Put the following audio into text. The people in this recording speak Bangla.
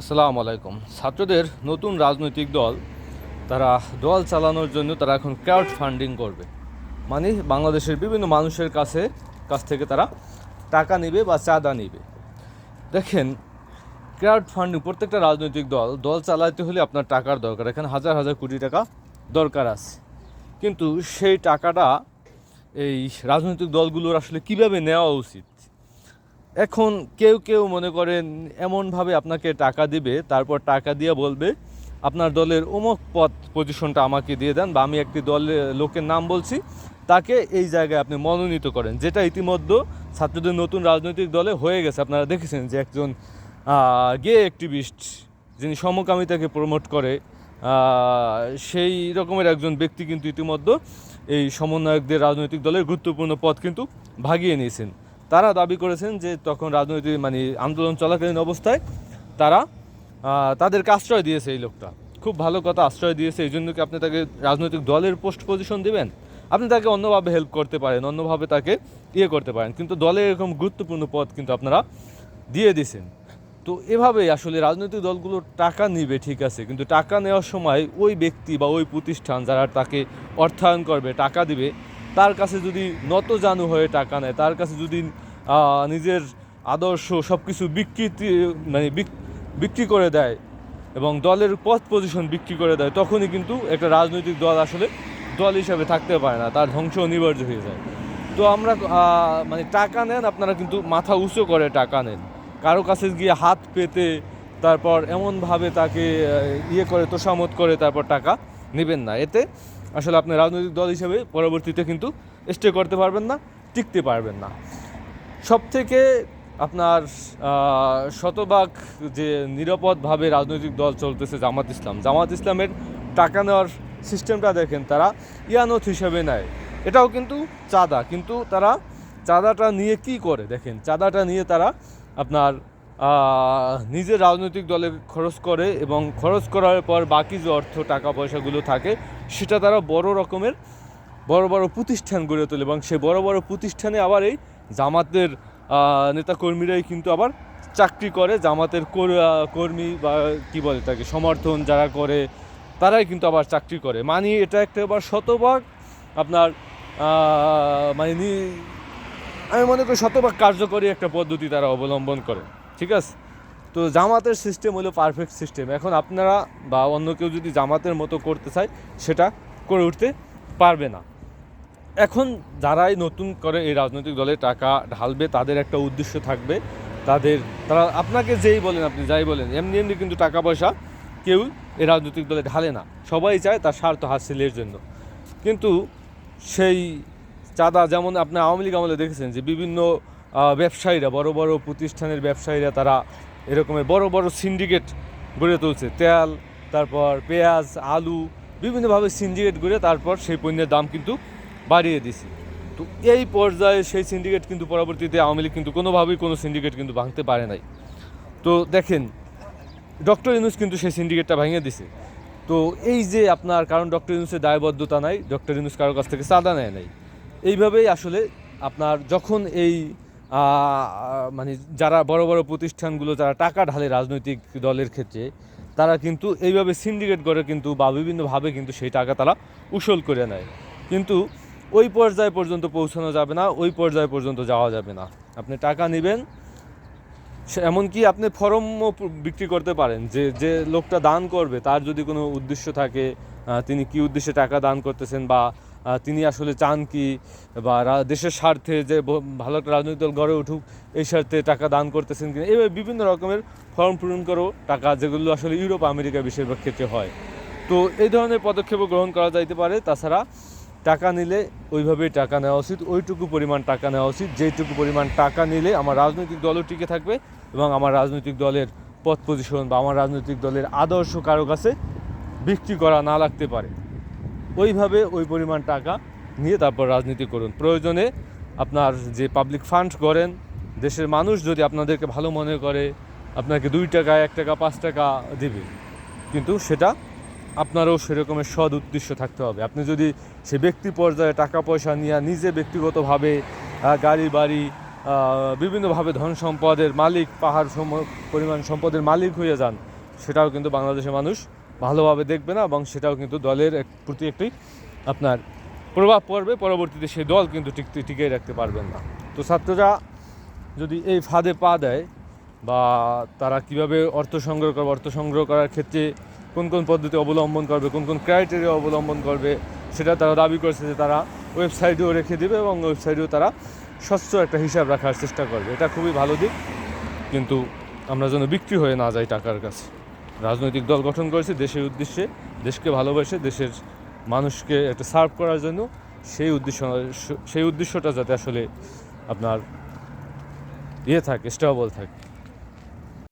আসসালামু আলাইকুম। ছাত্রদের নতুন রাজনৈতিক দল, তারা দল চালানোর জন্য তারা এখন ক্রাউড ফান্ডিং করবে। মানে বাংলাদেশের বিভিন্ন মানুষের কাছে, কাছ থেকে তারা টাকা নেবে বা চাঁদা নেবে। দেখেন ক্রাউড ফান্ডিং প্রত্যেকটা রাজনৈতিক দল দল চালাতে হলে আপনার টাকার দরকার। এখানে হাজার হাজার কোটি টাকা দরকার আছে। কিন্তু সেই টাকাটা এই রাজনৈতিক দলগুলোর আসলে কীভাবে নেওয়া উচিত? এখন কেউ কেউ মনে করেন এমনভাবে আপনাকে টাকা দিবে, তারপর টাকা দিয়ে বলবে, আপনার দলের অমুক পদ পজিশনটা আমাকে দিয়ে দেন বা আমি একটি দলের লোকের নাম বলছি। তাকে এই জায়গায় আপনি মনোনীত করেন, যেটা ইতিমধ্যে ছাত্রদের নতুন রাজনৈতিক দলে হয়ে গেছে। আপনারা দেখেছেন যে একজন গে অ্যাক্টিভিস্ট যিনি সমকামিতাকে প্রমোট করে সেই রকমের একজন ব্যক্তি কিন্তু ইতিমধ্যে এই সমন্বয়কদের রাজনৈতিক দলের গুরুত্বপূর্ণ পদ কিন্তু ভাগিয়ে নিয়েছেন। তারা দাবি করেছেন যে তখন রাজনৈতিক মানে আন্দোলন চলাকালীন অবস্থায় তারা তাদেরকে আশ্রয় দিয়েছে এই লোকটা। খুব ভালো কথা, আশ্রয় দিয়েছে। এই জন্য কি আপনি তাকে রাজনৈতিক দলের পোস্ট পজিশন দেবেন? আপনি তাকে অন্যভাবে হেল্প করতে পারেন, অন্যভাবে তাকে ইয়ে করতে পারেন। কিন্তু দলে এরকম গুরুত্বপূর্ণ পদ কিন্তু আপনারা দিয়ে দিছেন তো এভাবেই আসলে রাজনৈতিক দলগুলো টাকা নিবে, ঠিক আছে। কিন্তু টাকা নেওয়ার সময় ওই ব্যক্তি বা ওই প্রতিষ্ঠান যারা তাকে অর্থায়ন করবে, টাকা দিবে তার কাছে যদি নত জানু হয়ে টাকা নেয়, তার কাছে যদি নিজের আদর্শ সব কিছু বিকৃতি মানে বিক- বিক্রি করে দেয় এবং দলের পথ পজিশন বিক্রি করে দেয়, তখনই কিন্তু একটা রাজনৈতিক দল আসলে দল হিসাবে থাকতে পারে না, তার ধ্বংস অনিবার্য হয়ে যায়। তো আমরা মানে টাকা নেন, আপনারা কিন্তু মাথা উঁচু করে টাকা নেন। কারও কাছে গিয়ে হাত পেতে, তারপর এমনভাবে তাকে ইয়ে করে তোষামত করে, তারপর টাকা নেবেন না। এতে আসলে আপনি রাজনৈতিক দল হিসেবে পরবর্তীতে কিন্তু স্টে করতে পারবেন না, টিকতে পারবেন না। সব থেকে আপনার শতভাগ যে নিরাপদভাবে রাজনৈতিক দল চলতেছে জামাত ইসলাম, জামাত ইসলামের টাকা নেওয়ার সিস্টেমটা দেখেন তারা ইয়ানত হিসেবে নেয়। এটাও কিন্তু চাঁদা, কিন্তু তারা চাঁদাটা নিয়ে কি করে দেখেন? চাঁদাটা নিয়ে তারা আপনার নিজের রাজনৈতিক দলে খরচ করে এবং খরচ করার পর বাকি যে অর্থ, টাকা, পয়সাগুলো থাকে, সেটা তারা বড় রকমের, বড় বড় প্রতিষ্ঠান গড়ে তোলে এবং সেই বড় বড় প্রতিষ্ঠানে আবার এই জামাতের নেতাকর্মীরাই কিন্তু আবার চাকরি করে। জামাতের কর- কর্মী বা কি বলে তাকে, সমর্থন যারা করে, তারাই কিন্তু আবার চাকরি করে। মানে এটা একটা আবার শতভাগ আপনার মানে আমি মনে করি শতভাগ কার্যকরী একটা পদ্ধতি তারা অবলম্বন করে। ঠিক আছে? তো জামাতের সিস্টেম হলো পারফেক্ট সিস্টেম এখন আপনারা বা অন্য কেউ যদি জামাতের মতো করতে চায়, সেটা করে উঠতে পারবে না। এখন যারাই নতুন করে এই রাজনৈতিক দলে টাকা ঢালবে, তাদের একটা উদ্দেশ্য থাকবে। তাদের, তারা আপনাকে যেই বলেন আপনি, যাই বলেন, এমনি এমনি কিন্তু টাকা পয়সা কেউ এই রাজনৈতিক দলে ঢালে না। সবাই চায় তার স্বার্থ হাসিলের জন্য। কিন্তু সেই চাঁদা যেমন আপনি আওয়ামী লীগ আমলে দেখেছেন যে বিভিন্ন ব্যবসায়ীরা, বড় বড় প্রতিষ্ঠানের ব্যবসায়ীরা তারা এরকমের বড় বড় সিন্ডিকেট গড়ে তুলছে। তেল, তারপর পেঁয়াজ, আলু, বিভিন্নভাবে সিন্ডিকেট গড়ে তারপর সেই পণ্যের দাম কিন্তু বাড়িয়ে দিছে। তো এই পর্যায়ে সেই সিন্ডিকেট কিন্তু পরবর্তীতে আওয়ামী লীগ কিন্তু কোনোভাবেই কোনো সিন্ডিকেট কিন্তু ভাঙতে পারে নাই। তো দেখেন, ডক্টর ইউনুস কিন্তু সেই সিন্ডিকেটটা ভেঙে দিছে। তো এই যে আপনার, কারণ ডক্টর ইউনুসের দায়বদ্ধতা নাই, ডক্টর ইউনুস কারোর কাছ থেকে চাঁদা নেয় নাই। এইভাবেই আসলে আপনার যখন এই মানে যারা বড় বড় প্রতিষ্ঠানগুলো, যারা টাকা ঢালে রাজনৈতিক দলের ক্ষেত্রে, তারা কিন্তু এইভাবে সিন্ডিকেট করে কিন্তু বা বিভিন্নভাবে কিন্তু সেই টাকা তারা উসল করে নেয়। কিন্তু ওই পর্যায়ে পর্যন্ত পৌঁছানো যাবে না, ওই পর্যায়ে পর্যন্ত যাওয়া যাবে না। আপনি টাকা নেবেন এমনকি আপনি ফর্মও বিক্রি করতে পারেন। যে যে লোকটা দান করবে, তার যদি কোনো উদ্দেশ্য থাকে তিনি কি উদ্দেশ্যে টাকা দান করতেছেন বা তিনি আসলে চান কি বা দেশের স্বার্থে যে ভালো একটা রাজনৈতিক দল গড়ে উঠুক, এই স্বার্থে টাকা দান করতেছেন কিনা এইভাবে বিভিন্ন রকমের ফর্ম পূরণ করো টাকা যেগুলো আসলে ইউরোপ, আমেরিকা বেশিরভাগ ক্ষেত্রে হয়। তো এই ধরনের পদক্ষেপও গ্রহণ করা যাইতে পারে। তাছাড়া টাকা নিলে ওইভাবেই টাকা নেওয়া উচিত, ওইটুকু পরিমাণ টাকা নেওয়া উচিত, যেইটুকু পরিমাণ টাকা নিলে আমার রাজনৈতিক দলও টিকে থাকবে এবং আমার রাজনৈতিক দলের পথ পজিশন বা আমার রাজনৈতিক দলের আদর্শ কারও কাছে বিক্রি করা না লাগতে পারে। ওইভাবে ওই পরিমাণ টাকা নিয়ে তারপর রাজনীতি করুন। প্রয়োজনে আপনার যে পাবলিক ফান্ড করেন, দেশের মানুষ যদি আপনাদেরকে ভালো মনে করে, আপনাকে দুই টাকা, এক টাকা, পাঁচ টাকা দেবে। কিন্তু সেটা আপনারও সেরকমের সৎ উদ্দেশ্য থাকতে হবে। আপনি যদি সে ব্যক্তি পর্যায়ে টাকা পয়সা নিয়ে নিজে ব্যক্তিগতভাবে গাড়ি, বাড়ি বিভিন্নভাবে ধন সম্পদের মালিক, পাহাড় সম, পরিমাণ সম্পদের মালিক হয়ে যান, সেটাও কিন্তু বাংলাদেশের মানুষ ভালোভাবে দেখবে না, এবং সেটাও কিন্তু দলের প্রতি একটি আপনার প্রভাব পড়বে, পরবর্তীতে সেই দল কিন্তু টিকতে টিকিয়ে রাখতে পারবেন না। তো ছাত্ররা যদি এই ফাঁদে পা দেয়, বা তারা কীভাবে অর্থ সংগ্রহ করবে, অর্থ সংগ্রহ করার ক্ষেত্রে কোন কোন পদ্ধতি অবলম্বন করবে, কোন কোন ক্রাইটেরিয়া অবলম্বন করবে, সেটা তারা দাবি করেছে যে তারা ওয়েবসাইটেও রেখে দেবে, এবং ওয়েবসাইটেও তারা স্বচ্ছ একটা হিসাব রাখার চেষ্টা করবে। এটা খুবই ভালো দিক, কিন্তু আমরা যেন বিক্রি হয়ে না যাই টাকার কাছে। রাজনৈতিক দল গঠন করেছে দেশের উদ্দেশ্যে, দেশকে ভালোবাসে, দেশের মানুষকে একটা সার্ভ করার জন্য। সেই উদ্দেশ্য সেই উদ্দেশ্যটা যাতে আসলে আপনার ইয়ে থাকে স্টেবল থাকে।